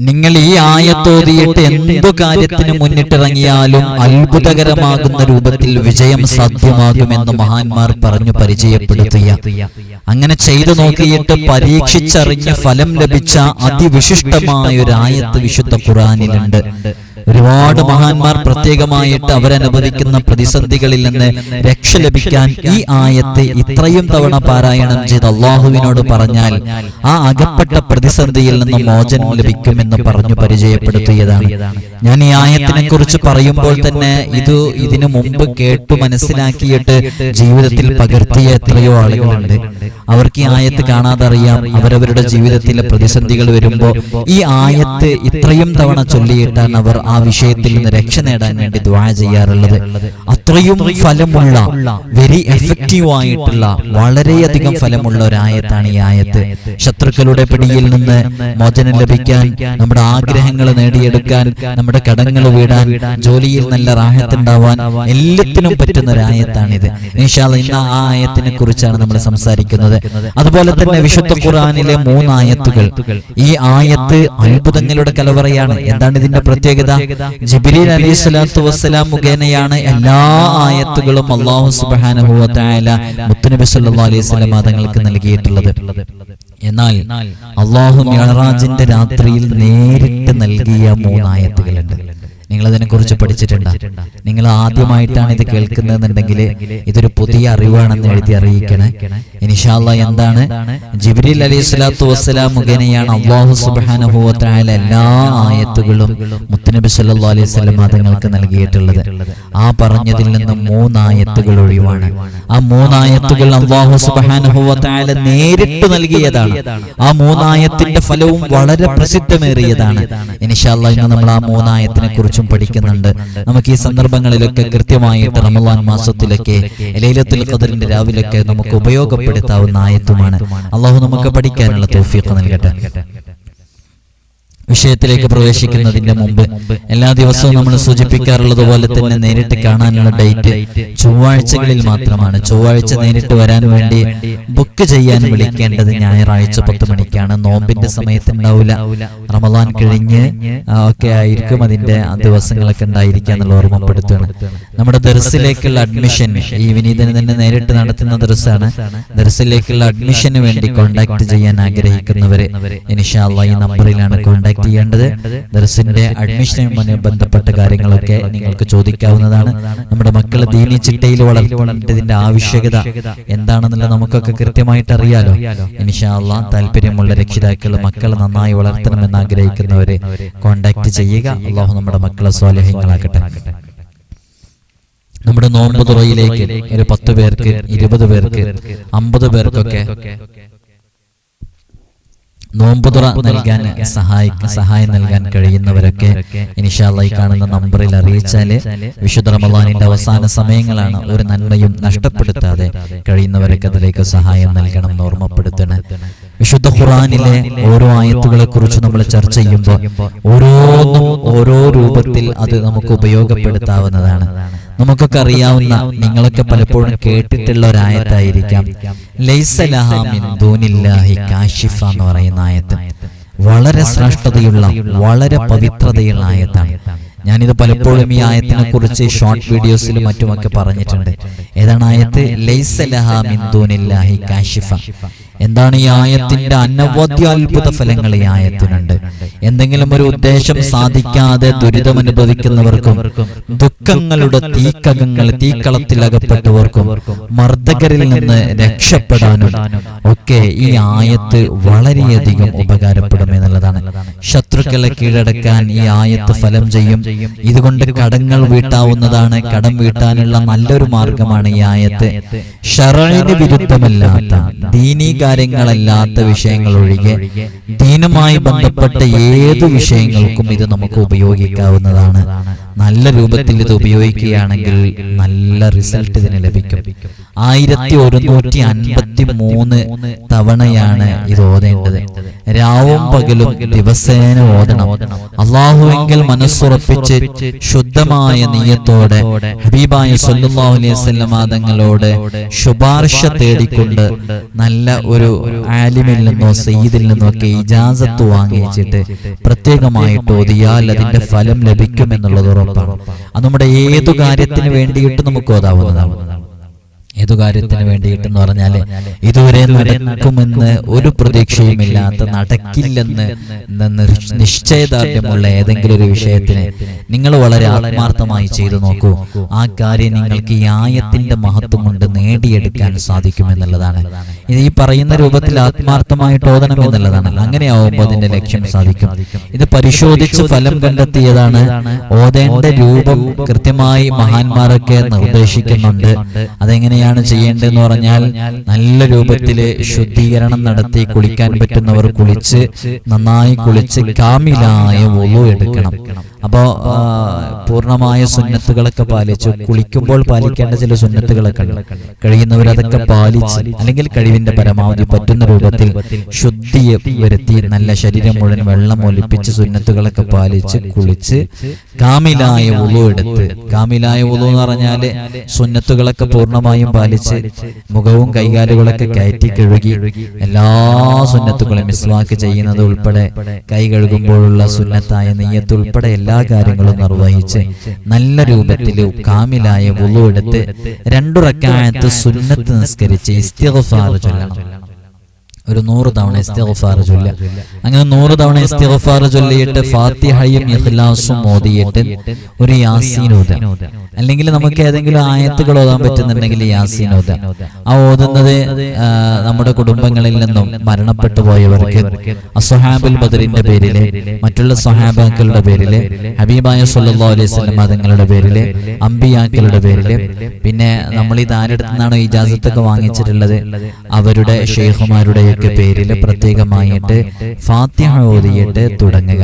നിങ്ങൾ ഈ ആയത്തോതിയിട്ട് എന്തു കാര്യത്തിന് മുന്നിട്ടിറങ്ങിയാലും അത്ഭുതകരമാകുന്ന രൂപത്തിൽ വിജയം സാധ്യമാകുമെന്ന് മഹാന്മാർ പറഞ്ഞു പരിചയപ്പെടുത്തിയ അങ്ങനെ ചെയ്തു നോക്കിയിട്ട് പരീക്ഷിച്ചറിഞ്ഞ് ഫലം ലഭിച്ച അതിവിശിഷ്ടമായ ഒരു ആയത്ത് വിശുദ്ധ ഖുറാനിലുണ്ട് ഒരുപാട് മഹാന്മാർ പ്രത്യേകമായിട്ട് അവരനുഭവിക്കുന്ന പ്രതിസന്ധികളിൽ നിന്ന് രക്ഷ ലഭിക്കാൻ ഈ ആയത്തെ ഇത്രയും തവണ പാരായണം ചെയ്ത് അള്ളാഹുവിനോട് പറഞ്ഞാൽ ആ അകപ്പെട്ട പ്രതിസന്ധിയിൽ നിന്ന് മോചനം ലഭിക്കുമെന്ന് പറഞ്ഞു പരിചയപ്പെടുത്തിയതാണ്. ഞാൻ ഈ ആയത്തിനെ കുറിച്ച് പറയുമ്പോൾ തന്നെ ഇത് ഇതിനു മുമ്പ് കേട്ടു മനസ്സിലാക്കിയിട്ട് ജീവിതത്തിൽ പകർത്തിയ എത്രയോ ആളുകളുണ്ട്. അവർക്ക് ഈ ആയത്ത് കാണാതെ അറിയാം. അവരവരുടെ ജീവിതത്തിലെ പ്രതിസന്ധികൾ വരുമ്പോൾ ഈ ആയത്ത് ഇത്രയും തവണ ചൊല്ലിയിട്ടാണ് അവർ ആ വിഷയത്തിൽ നിന്ന് രക്ഷ നേടാൻ വേണ്ടി ദ്വാ ചെയ്യാറുള്ളത്. അത്രയും ഫലമുള്ള വെരി എഫക്റ്റീവ് ആയിട്ടുള്ള വളരെയധികം ഫലമുള്ള ഒരു ആയത്താണ് ഈ ആയത്ത്. ശത്രുക്കളുടെ പിടിയിൽ നിന്ന് മോചനം ലഭിക്കാൻ നമ്മുടെ ആഗ്രഹങ്ങൾ നേടിയെടുക്കാൻ നമ്മുടെ കടങ്ങൾ വീടാൻ ജോലിയിൽ നല്ല റാഹത്തുണ്ടാവാൻ എല്ലാത്തിനും പറ്റുന്ന ഒരു ആയത്താണിത്. ഇൻഷാല്ല ഇന്ന് ആ ആയത്തിനെ കുറിച്ചാണ് നമ്മൾ സംസാരിക്കുന്നത്. അതുപോലെ തന്നെ വിശുദ്ധ ഖുറാനിലെ മൂന്നായത്തുകൾ ഈ ആയത്ത് അത്ഭുതങ്ങളുടെ കലവറയാണ്. എന്താണ് ഇതിന്റെ പ്രത്യേകത? ജിബിലി അലി സ്വലാത്തു വസ്സലാം മുഖേനയാണ് എല്ലാ ആയത്തുകളും അള്ളാഹു തആല മുത്തുനബി സല്ലാ അലൈഹി വസല്ലം തങ്ങൾക്ക് നൽകിയിട്ടുള്ളത്. എന്നാൽ അള്ളാഹു മിഅറാജിന്റെ രാത്രിയിൽ നേരിട്ട് നൽകിയ മൂന്ന് ആയത്തുകളുണ്ട്. നിങ്ങൾ അതിനെക്കുറിച്ച് പഠിച്ചിട്ടുണ്ട്? നിങ്ങൾ ആദ്യമായിട്ടാണ് ഇത് കേൾക്കുന്നതെന്നുണ്ടെങ്കിൽ ഇതൊരു പുതിയ അറിവാണെന്ന് എഴുതി അറിയിക്കണേ. ഇനിഷാല്ല എന്താണ്? ജിബ്രീൽ അലൈഹി സ്വലാത്തു വസ്സലാം മുഖേനയാണ് അള്ളാഹു തആല എല്ലാ ആയത്തുകളും മുത്തുനബി സല്ലാ അലൈഹി സ്വലം തങ്ങൾക്ക് നൽകിയിട്ടുള്ളത്. ആ പറഞ്ഞതിൽ നിന്ന് മൂന്നായത്തുകൾ ഒഴിവാണ്. ആ മൂന്നായത്തുകൾ അള്ളാഹു തആല നേരിട്ട് നൽകിയതാണ്. ആ മൂന്നായത്തിന്റെ ഫലവും വളരെ പ്രസിദ്ധമേറിയതാണ്. ഇനിഷാല്ല ഇന്ന് നമ്മൾ ആ മൂന്നായത്തിനെ കുറിച്ചും പഠിക്കുന്നുണ്ട്. നമുക്ക് ഈ സന്ദർഭങ്ങളിലൊക്കെ കൃത്യമായിട്ട് റമലാൻ മാസത്തിലൊക്കെ ലൈലത്തുൽ ഖദറിന്റെ രാവിലൊക്കെ നമുക്ക് ഉപയോഗപ്പെടുത്താവുന്ന ആയത്തുമാണ്. അള്ളാഹു നമുക്ക് പഠിക്കാനുള്ള തോഫിയൊക്കെ നൽകട്ടെ. വിഷയത്തിലേക്ക് പ്രവേശിക്കുന്നതിന്റെ മുമ്പ് എല്ലാ ദിവസവും നമ്മൾ സൂചിപ്പിക്കാറുള്ളത് പോലെ തന്നെ നേരിട്ട് കാണാനുള്ള ഡേറ്റ് ചൊവ്വാഴ്ചകളിൽ മാത്രമാണ്. ചൊവ്വാഴ്ച നേരിട്ട് വരാൻ വേണ്ടി ബുക്ക് ചെയ്യാൻ വിളിക്കേണ്ടത് ഞായറാഴ്ച പത്ത് മണിക്കാണ്. നോമ്പിന്റെ സമയത്ത് ഉണ്ടാവില്ല റമദാൻ കഴിഞ്ഞ് ഒക്കെ ആയിരിക്കും അതിന്റെ ദിവസങ്ങളൊക്കെ ഉണ്ടായിരിക്കുക എന്നുള്ള ഓർമ്മപ്പെടുത്തുകയാണ്. നമ്മുടെ ദർസിലേക്കുള്ള അഡ്മിഷൻ. ഈ വിനീതന് തന്നെ നേരിട്ട് നടത്തുന്ന ദർസാണ്. ദർസിലേക്കുള്ള അഡ്മിഷന് വേണ്ടി കോൺടാക്ട് ചെയ്യാൻ ആഗ്രഹിക്കുന്നവര് ഇൻഷാല്ല ഈ നമ്പറിലാണ് കോൺടാക്ട് ചെയ്യേണ്ടത്? ദർസിന്റെ അഡ്മിഷനുമായി ബന്ധപ്പെട്ട കാര്യങ്ങളൊക്കെ നിങ്ങൾക്ക് ചോദിക്കാവുന്നതാണ്. നമ്മുടെ മക്കളെ ദീനി ചിട്ടയിൽ വളർത്തേണ്ടതിന്റെ ആവശ്യകത എന്താണെന്നുള്ളത് നമുക്കൊക്കെ കൃത്യമായിട്ട് അറിയാലോ. ഇൻഷാല്ല താല്പര്യമുള്ള രക്ഷിതാക്കൾ മക്കളെ നന്നായി വളർത്തണമെന്ന് ആഗ്രഹിക്കുന്നവരെ കോൺടാക്ട് ചെയ്യുക. അള്ളാഹു നമ്മുടെ മക്കളെ സ്വാലഹ്യങ്ങളാക്കട്ടെ നമ്മുടെ നോമ്പ് തുറയിലേക്ക് ഒരു പത്ത് പേർക്ക് ഇരുപത് പേർക്ക് അമ്പത് പേർക്കൊക്കെ നോമ്പുതുറ നൽകാൻ സഹായിക്ക സഹായം നൽകാൻ കഴിയുന്നവരൊക്കെ ഇനിഷാല്ല ഈ കാണുന്ന നമ്പറിൽ അറിയിച്ചാൽ വിശുദ്ധ റമദാനിന്റെ അവസാന സമയങ്ങളാണ് ഒരു നന്മയും നഷ്ടപ്പെടുത്താതെ കഴിയുന്നവരൊക്കെ അതിലേക്ക് സഹായം നൽകണം എന്ന് ഓർമ്മപ്പെടുത്തണം. വിശുദ്ധ ഖുറാനിലെ ഓരോ ആയത്തുകളെ കുറിച്ച് നമ്മൾ ചർച്ച ചെയ്യുമ്പോൾ ഓരോന്നും ഓരോ രൂപത്തിൽ അത് നമുക്ക് ഉപയോഗപ്പെടുത്താവുന്നതാണ്. നമുക്കൊക്കെ അറിയാവുന്ന നിങ്ങളൊക്കെ പലപ്പോഴും കേട്ടിട്ടുള്ള ഒരു ആയത്തായിരിക്കാം. ലൈസ ലഹാ ദൂനില്ലാഹി കാശിഫ എന്ന് പറയുന്ന ആയത്ത്. വളരെ ശ്രേഷ്ഠതയുള്ള വളരെ പവിത്രതയുള്ള ആയത്താണ്. ഞാനിത് പലപ്പോഴും ഈ ആയത്തിനെ കുറിച്ച് ഷോർട്ട് വീഡിയോസിലും മറ്റുമൊക്കെ പറഞ്ഞിട്ടുണ്ട്. ഏതാണ് ആയത്ത്? ലൈസ ലഹാ മിൻ കാശിഫ. എന്താണ് ഈ ആയത്തിന്റെ അനവധ്യ അത്ഭുത ഫലങ്ങൾ ഈ ആയത്തിനുണ്ട്. എന്തെങ്കിലും ഒരു ഉദ്ദേശം സാധിക്കാതെ ദുരിതം അനുഭവിക്കുന്നവർക്കും ദുഃഖങ്ങളുടെ തീക്കകങ്ങൾ തീക്കളത്തിൽ അകപ്പെട്ടവർക്കും മർദ്ദകരിൽ നിന്ന് രക്ഷപ്പെടാനും ഒക്കെ ഈ ആയത്ത് വളരെയധികം ഉപകാരപ്പെടും ശത്രുക്കളെ കീഴടക്കാൻ ഈ ആയത്ത് ഫലം ചെയ്യും. ഇതുകൊണ്ട് കടങ്ങൾ വീട്ടാവുന്നതാണ് കടം വീട്ടാനുള്ള നല്ലൊരു മാർഗമാണ് ഈ ആയത്ത്. ഷറിന് വിരുദ്ധമല്ലാത്ത ദീനീ കാര്യങ്ങളല്ലാത്ത വിഷയങ്ങൾ ഒഴികെ ദീനുമായി ബന്ധപ്പെട്ട ഏത് വിഷയങ്ങൾക്കും ഇത് നമുക്ക് ഉപയോഗിക്കാവുന്നതാണ്. നല്ല രൂപത്തിൽ ഇത് ഉപയോഗിക്കുകയാണെങ്കിൽ നല്ല റിസൾട്ട് ഇതിന് ലഭിക്കും. ആയിരത്തി ഒരുന്നൂറ്റി അൻപത്തി മൂന്ന് തവണയാണ് ഇത് ഓതേണ്ടത്. രാവും പകലും ദിവസേന ഓതണം. അള്ളാഹുവെങ്കിൽ മനസ്സുറപ്പിച്ച് ശുദ്ധമായ നീയത്തോടെ ഹബീബായ സല്ലാഹു അലൈഹി തങ്ങളോട് ശുപാർശ തേടിക്കൊണ്ട് നല്ല ഒരു ആലിമിൽ നിന്നോ സയ്യിദിൽ നിന്നോ ഒക്കെ ഇജാസത്ത് വാങ്ങിച്ചിട്ട് പ്രത്യേകമായിട്ട് ഓതിയാൽ അതിന്റെ ഫലം ലഭിക്കുമെന്നുള്ളത് ഉറപ്പാണ്. അത് നമ്മുടെ ഏതു കാര്യത്തിന് വേണ്ടിയിട്ട് നമുക്ക് ഓതാവുന്നതാണ്. ഏതു കാര്യത്തിന് വേണ്ടിയിട്ടെന്ന് പറഞ്ഞാൽ ഇതുവരെ നടക്കുമെന്ന് ഒരു പ്രതീക്ഷയുമില്ലാത്ത നടക്കില്ലെന്ന് നിശ്ചയദാർഢ്യമുള്ള ഏതെങ്കിലും ഒരു വിഷയത്തിന് നിങ്ങൾ വളരെ ആത്മാർത്ഥമായി ചെയ്തു നോക്കൂ. ആ കാര്യം നിങ്ങൾക്ക് ഈ ആയത്തിന്റെ മഹത്വം കൊണ്ട് നേടിയെടുക്കാൻ സാധിക്കുമെന്നുള്ളതാണ് ഇത് ഈ പറയുന്ന രൂപത്തിൽ ആത്മാർത്ഥമായിട്ട് ഓതണം എന്നുള്ളതാണ്. അങ്ങനെയാവുമ്പോൾ അതിന്റെ ലക്ഷ്യം സാധിക്കും. ഇത് പരിശോധിച്ച് ഫലം കണ്ടെത്തിയതാണ്. ഓതേണ്ട രൂപം കൃത്യമായി മഹാന്മാരൊക്കെ നിർദ്ദേശിക്കുന്നുണ്ട്. അതെങ്ങനെയാണ് ചെയ്യേണ്ടതെന്ന് പറഞ്ഞാൽ നല്ല രൂപത്തിൽ ശുദ്ധീകരണം നടത്തി കുളിക്കാൻ പറ്റുന്നവർ കുളിച്ച് നന്നായി കുളിച്ച് കാമിലായ ഒളു എടുക്കണം. അപ്പോ പൂർണമായ സുന്നത്തുകളൊക്കെ പാലിച്ചു. കുളിക്കുമ്പോൾ പാലിക്കേണ്ട ചില സുന്നത്തുകളൊക്കെ ഉണ്ട്. കഴിയുന്നവർ അതൊക്കെ പാലിച്ച് അല്ലെങ്കിൽ കഴിവിന്റെ പരമാവധി പറ്റുന്ന രൂപത്തിൽ ശുദ്ധിയെ വരുത്തി നല്ല ശരീരം മുഴുവൻ വെള്ളം ഒലിപ്പിച്ച് സുന്നത്തുകളൊക്കെ പാലിച്ച് കുളിച്ച് കാമിലായ ഉളു എടുത്ത് കാമിലായ ഉളു എന്ന് പറഞ്ഞാൽ സുന്നത്തുകളൊക്കെ പൂർണമായും പാലിച്ച് മുഖവും കൈകാലുകളൊക്കെ കയറ്റി കഴുകി എല്ലാ സുന്നത്തുകളും മിസ്വാക്ക് ചെയ്യുന്നത് ഉൾപ്പെടെ കൈ കഴുകുമ്പോഴുള്ള സുന്നത്തായ നെയ്യത്ത് ഉൾപ്പെടെ എല്ലാ കാര്യങ്ങളും നിർവഹിച്ച് നല്ല രൂപത്തിൽ കാമിലായ വുളു എടുത്ത് രണ്ടു റക്കായത്ത് സുന്നത്ത് നിസ്കരിച്ച് ഇസ്തിഗ്ഫാർ ചൊല്ലണം. ഒരു നൂറ് തവണ ഇസ്തിഗ്ഫാർ ചൊല്ല അങ്ങനെ നൂറ് തവണ ഇസ്തിഗ്ഫാർ ചൊല്ലിയിട്ട് ഫാത്തിഹയും ഇഖ്ലാസും ഓതിയിട്ട് ഒരു യാസീനോദ ഓതാം അല്ലെങ്കിൽ നമുക്ക് ഏതെങ്കിലും ആയത്തുകൾ ഓതാൻ പറ്റുന്നുണ്ടെങ്കിൽ യാസീനോദ ഓതാം ആ ഓതുന്നത് നമ്മുടെ കുടുംബങ്ങളിൽ നിന്നും മരണപ്പെട്ടു പോയവർക്ക് അസുഹാബുൽ ബദറിന്റെ പേരിൽ മറ്റുള്ള സുഹാബാക്കളുടെ പേരിൽ ഹബീബായ സല്ലല്ലാഹു അലൈഹി തങ്ങളുടെ പേരിൽ അംബിയാക്കളുടെ പേരിൽ പിന്നെ നമ്മൾ ഇത് ആരുടെ നിന്നാണോ ഇജാസത്തൊക്കെ വാങ്ങിച്ചിട്ടുള്ളത്? അവരുടെ ഷെയ്ഖുമാരുടെയൊക്കെ പേരിൽ പ്രത്യേകമായിട്ട് ഫാത്തിഹ ഓതിയിട്ട് തുടങ്ങുക.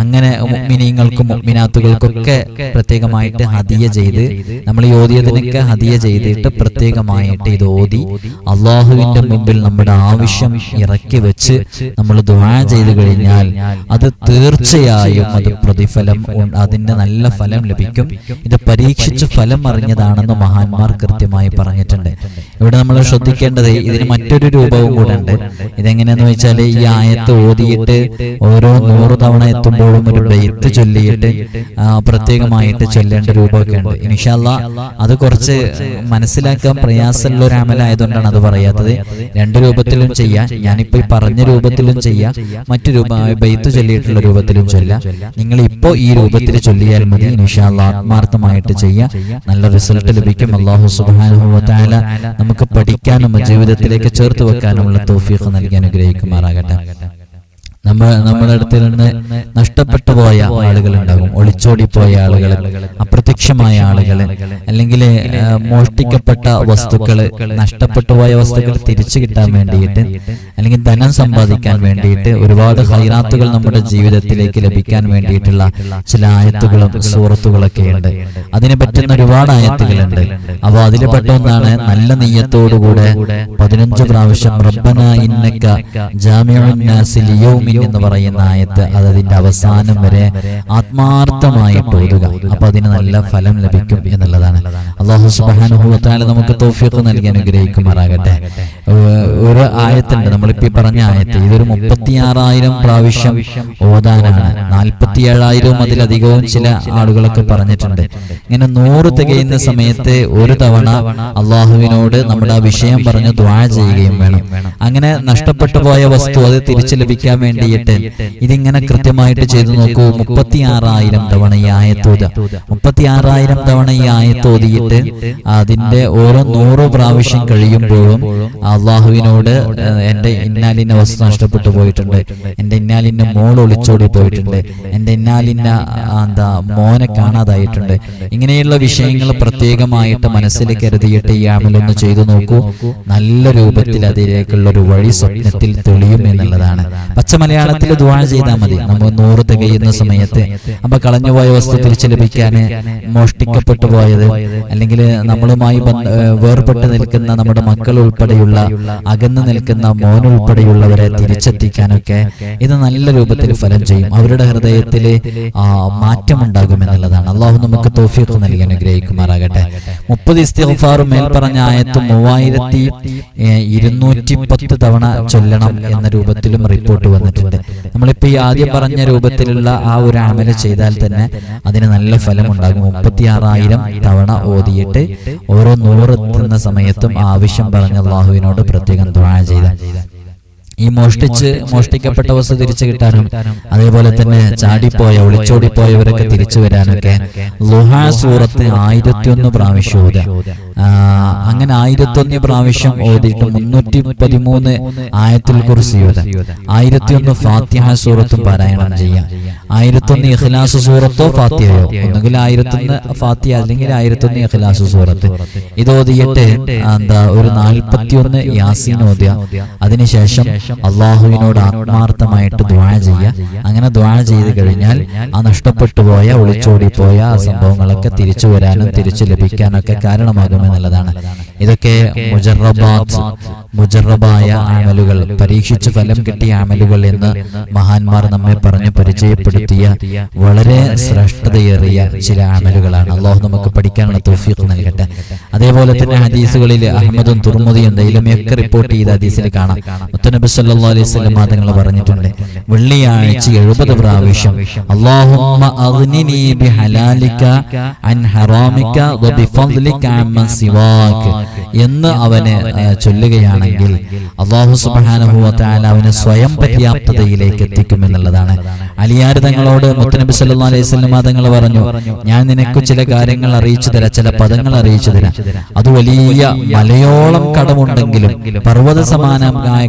അങ്ങനെ മുഅ്മിനീങ്ങൾക്കും മുഅ്മിനാത്തുകൾക്കൊക്കെ പ്രത്യേകമായിട്ട് ഹതിയ ചെയ്ത് നമ്മൾ ഈ ഓതിയതിനൊക്കെ ഹതിയ ചെയ്തിട്ട് പ്രത്യേകമായിട്ട് ഇത് ഓതി അള്ളാഹുവിന്റെ മുമ്പിൽ നമ്മുടെ ആവശ്യം ഇറക്കി വെച്ച് നമ്മൾ ദുവാ ചെയ്തു കഴിഞ്ഞാൽ അത് തീർച്ചയായും അത് പ്രതിഫലം അതിന്റെ നല്ല ഫലം ലഭിക്കും. ഇത് പരീക്ഷിച്ച് ഫലം അറിഞ്ഞതാണെന്ന് മഹാന്മാർ കൃത്യമായി പറഞ്ഞിട്ടുണ്ട്. ഇവിടെ നമ്മൾ ശ്രദ്ധിക്കേണ്ടത് ഇതിന് മറ്റൊരു രൂപവും കൂടെ ഉണ്ട്. ഇതെങ്ങനെയെന്ന് വെച്ചാൽ ഈ ആയത്ത് ഓതിയിട്ട് ഓരോ നൂറ് തവണ എത്തുമ്പോഴും ഒരു ബെയ്ത്ത് ചൊല്ലിയിട്ട് പ്രത്യേകമായിട്ട് ചൊല്ലേണ്ട രൂപമൊക്കെ ഉണ്ട്. ഇനിഷല്ല അത് കുറച്ച് മനസ്സിലാക്കാൻ പ്രയാസമുള്ള ഒരു അമലായതുകൊണ്ടാണ് അത് പറയാത്തത്. രണ്ട് രൂപത്തിലും ചെയ്യാം. ഞാനിപ്പോ ഈ പറഞ്ഞ രൂപത്തിലും ചെയ്യാം. മറ്റു രൂപ ബെയ്ത്ത് ചൊല്ലിയിട്ടുള്ള രൂപത്തിലും ചൊല്ലാം. നിങ്ങൾ ഇപ്പോ ഈ രൂപത്തിൽ ചൊല്ലിയാൽ മതി. ഇനിഷല്ല ആത്മാർത്ഥമായിട്ട് ചെയ്യാം. നല്ല റിസൾട്ട് ലഭിക്കും. അള്ളാഹു തആല നമുക്ക് പഠിക്കാനും ജീവിതത്തിലേക്ക് ചേർത്ത് വെക്കാനുമുള്ള തൗഫീഖ് നൽകി അനുഗ്രഹിക്കുമാറാകട്ടെ. നമ്മ നമ്മുടെ അടുത്ത് നിന്ന് നഷ്ടപ്പെട്ടു പോയ ആളുകൾ ഉണ്ടാകും ഒളിച്ചോടിപ്പോയ ആളുകൾ അപ്രത്യക്ഷമായ ആളുകൾ അല്ലെങ്കിൽ മോഷ്ടിക്കപ്പെട്ട വസ്തുക്കൾ നഷ്ടപ്പെട്ടു പോയ വസ്തുക്കൾ തിരിച്ചു കിട്ടാൻ വേണ്ടിയിട്ട് അല്ലെങ്കിൽ ധനം സമ്പാദിക്കാൻ വേണ്ടിയിട്ട് ഒരുപാട് ഹൈറാത്തുകൾ നമ്മുടെ ജീവിതത്തിലേക്ക് ലഭിക്കാൻ വേണ്ടിയിട്ടുള്ള ചില ആയത്തുകളും സൂറത്തുകളൊക്കെ ഉണ്ട്. അതിനെ പറ്റുന്ന ഒരുപാട് ആയത്തുകളുണ്ട്. അപ്പോൾ അതിൽ പെട്ട ഒന്നാണ് നല്ല നെയ്യത്തോടുകൂടെ പതിനഞ്ച് പ്രാവശ്യം റബ്ബന ഇന്നക്ക ജാമിഉൻ നാസി എന്ന് പറയുന്ന ആയത്ത് അത് അതിന്റെ അവസാനം വരെ ആത്മാർത്ഥമായിട്ട് ഓതുക. അപ്പൊ അതിന് നല്ല ഫലം ലഭിക്കും എന്നുള്ളതാണ്. അള്ളാഹു തആല നമുക്ക് തൗഫീഖ് നൽകി അനുഗ്രഹിക്കുമാറാകട്ടെ. ഒരു ആയത്തുണ്ട്. നമ്മളിപ്പോ പറഞ്ഞ ആയത്ത് ഇതൊരു മുപ്പത്തിയാറായിരം പ്രാവശ്യം ഓതാനാണ്. നാൽപ്പത്തി ഏഴായിരവും അതിലധികവും ചില ആളുകളൊക്കെ പറഞ്ഞിട്ടുണ്ട്. ഇങ്ങനെ നൂറ് തികയുന്ന സമയത്ത് ഒരു തവണ അള്ളാഹുവിനോട് നമ്മുടെ ആ വിഷയം പറഞ്ഞ് ദ്വാഴ ചെയ്യുകയും വേണം. അങ്ങനെ നഷ്ടപ്പെട്ടു പോയ വസ്തു അത് തിരിച്ചു ലഭിക്കാൻ വേണ്ടിയിട്ട് ഇതിങ്ങനെ കൃത്യമായിട്ട് ചെയ്തു നോക്കൂ. മുപ്പത്തി ആറായിരം തവണ ഈ ആയത്തോത് മുപ്പത്തി ആറായിരം തവണ ഈ ആയത്തോതിയിട്ട് അതിന്റെ ഓരോ നൂറ് പ്രാവശ്യം കഴിയുമ്പോഴും അള്ളാഹുവിനോട് എന്റെ ഇന്നാലിന്റെ വസ്തു നഷ്ടപ്പെട്ടു പോയിട്ടുണ്ട്. എന്റെ ഇന്നാലിന്റെ മോൾ ഒളിച്ചോടി പോയിട്ടുണ്ട്. എന്റെ ഇന്നാലിന്ന ആ, എന്താ മോനെ കാണാതായിട്ടുണ്ട്. ഇങ്ങനെയുള്ള വിഷയങ്ങൾ പ്രത്യേകമായിട്ട് മനസ്സിൽ കരുതിയിട്ട് ഈ ആമലൊന്ന് ചെയ്തു നോക്കൂ. നല്ല രൂപത്തിൽ അതിലേക്കുള്ള ഒരു വഴി സ്വപ്നത്തിൽ തെളിയും എന്നുള്ളതാണ്. പച്ചമല മലയാളത്തിൽ ദ്വാ ചെയ്താൽ മതി. നമ്മൾ നൂറ് തികയുന്ന സമയത്ത് അപ്പൊ കളഞ്ഞുപോയ വസ്തു തിരിച്ചു ലഭിക്കാൻ മോഷ്ടിക്കപ്പെട്ടു പോയത് അല്ലെങ്കിൽ നമ്മളുമായി വേർപെട്ട് നിൽക്കുന്ന നമ്മുടെ മക്കൾ ഉൾപ്പെടെയുള്ള അകന്നു നിൽക്കുന്ന മോൻ ഉൾപ്പെടെയുള്ളവരെ തിരിച്ചെത്തിക്കാനൊക്കെ ഇത് നല്ല രൂപത്തിൽ ഫലം ചെയ്യും. അവരുടെ ഹൃദയത്തിൽ മാറ്റമുണ്ടാകും എന്നുള്ളതാണ്. അള്ളാഹു നമുക്ക് തോഫീഖ് നൽകി അനുഗ്രഹിക്കുമാറാകട്ടെ. മുപ്പത് ഇസ്തിഗ്ഫാറും മേൽപ്പറഞ്ഞ ആയത്തും മൂവായിരത്തി ഇരുന്നൂറ്റി പത്ത് തവണ ചൊല്ലണം എന്ന രൂപത്തിലും റിപ്പോർട്ട് വന്നിട്ടുണ്ട്. നമ്മളിപ്പോ ഈ ആദ്യം പറഞ്ഞ രൂപത്തിലുള്ള ആ ഒരു അമല ചെയ്താൽ തന്നെ അതിന് നല്ല ഫലം ഉണ്ടാകും മുപ്പത്തി ആറായിരം തവണ ഓതിയിട്ട് ഓരോ നൂറ് എത്തുന്ന സമയത്തും ആവശ്യം പറഞ്ഞ അള്ളാഹുവിനോട് പ്രത്യേകം ദ്വാര ചെയ്ത ഈ മോഷ്ടിച്ച് മോഷ്ടിക്കപ്പെട്ട വസ്തു തിരിച്ചു കിട്ടാനും അതേപോലെ തന്നെ ചാടിപ്പോയ ഒളിച്ചോടിപ്പോയവരൊക്കെ തിരിച്ചു വരാനൊക്കെ ലുഹാ സൂറത്ത് ആയിരത്തിയൊന്ന് പ്രാവശ്യം ഓതുക അങ്ങനെ ആയിരത്തൊന്ന് പ്രാവശ്യം ഓതിയിട്ട് മുന്നൂറ്റി പതിമൂന്ന് ആയത്തിൽ കുറിച്ച് ഓതുക ആയിരത്തിയൊന്ന് ഫാത്തിഹ സൂറത്തും പാരായണം ചെയ്യാം. ആയിരത്തൊന്ന് ഇഖ്ലാസ് സൂറത്തോ ഫാത്തിഹയോ? ഒന്നുകിൽ ആയിരത്തൊന്ന് ഫാത്തിഹ അല്ലെങ്കിൽ ആയിരത്തൊന്ന് ഇഖ്ലാസ് സൂറത്ത്. ഇത് ഓതിയിട്ട് എന്താ ഒരു നാൽപ്പത്തിയൊന്ന് യാസീൻ ഓതുക. അതിനുശേഷം അള്ളാഹുവിനോട് ആത്മാർത്ഥമായിട്ട് ദ്വാന ചെയ്യുക. അങ്ങനെ ദ്വാന ചെയ്ത് കഴിഞ്ഞാൽ ആ നഷ്ടപ്പെട്ടു പോയ ഒളിച്ചോടിപ്പോയ ആ സംഭവങ്ങളൊക്കെ തിരിച്ചു വരാനും തിരിച്ചു ലഭിക്കാനൊക്കെ കാരണമാകുമെന്നുള്ളതാണ് ഇതൊക്കെ മുജറബാത്ത് മുജറബായ ആമലുകൾ പരീക്ഷിച്ച് ഫലം കിട്ടിയ ആമലുകൾ എന്ന് മഹാന്മാർ നമ്മെ പറഞ്ഞു പരിചയപ്പെടുത്തിയ വളരെ ശ്രേഷ്ഠതയേറിയ ചില ആമലുകളാണ് അള്ളാഹു നമുക്ക് പഠിക്കാനുള്ള തൗഫീഖ് നൽകട്ടെ. അതേപോലെ തന്നെ ഹദീസുകളിൽ അഹമ്മദും തുർമുദിയും ദൈലമയൊക്കെ റിപ്പോർട്ട് ചെയ്ത ഹദീസിൽ കാണാം. മുത്തനബി സല്ലല്ലാഹു അലൈഹി തങ്ങൾ പറഞ്ഞിട്ടുണ്ട്. വെള്ളിയാഴ്ച എഴുപത് പ്രാവശ്യം എന്ന് അവന് ചൊല്ലുകയാണെങ്കിൽ അള്ളാഹു തആല അവനെ സ്വയം പര്യാപ്തതയിലേക്ക് എത്തിക്കും എന്നുള്ളതാണ്. അലിയാർ തങ്ങളോട് മുത്തനബി സല്ലാ അലൈഹി വസല്ലം തങ്ങൾ പറഞ്ഞു ഞാൻ നിനക്ക് ചില കാര്യങ്ങൾ അറിയിച്ചു തരാം ചില പദങ്ങൾ അറിയിച്ചു തരാം. അത് വലിയ മലയോളം കടമുണ്ടെങ്കിലും പർവത സമാനമായ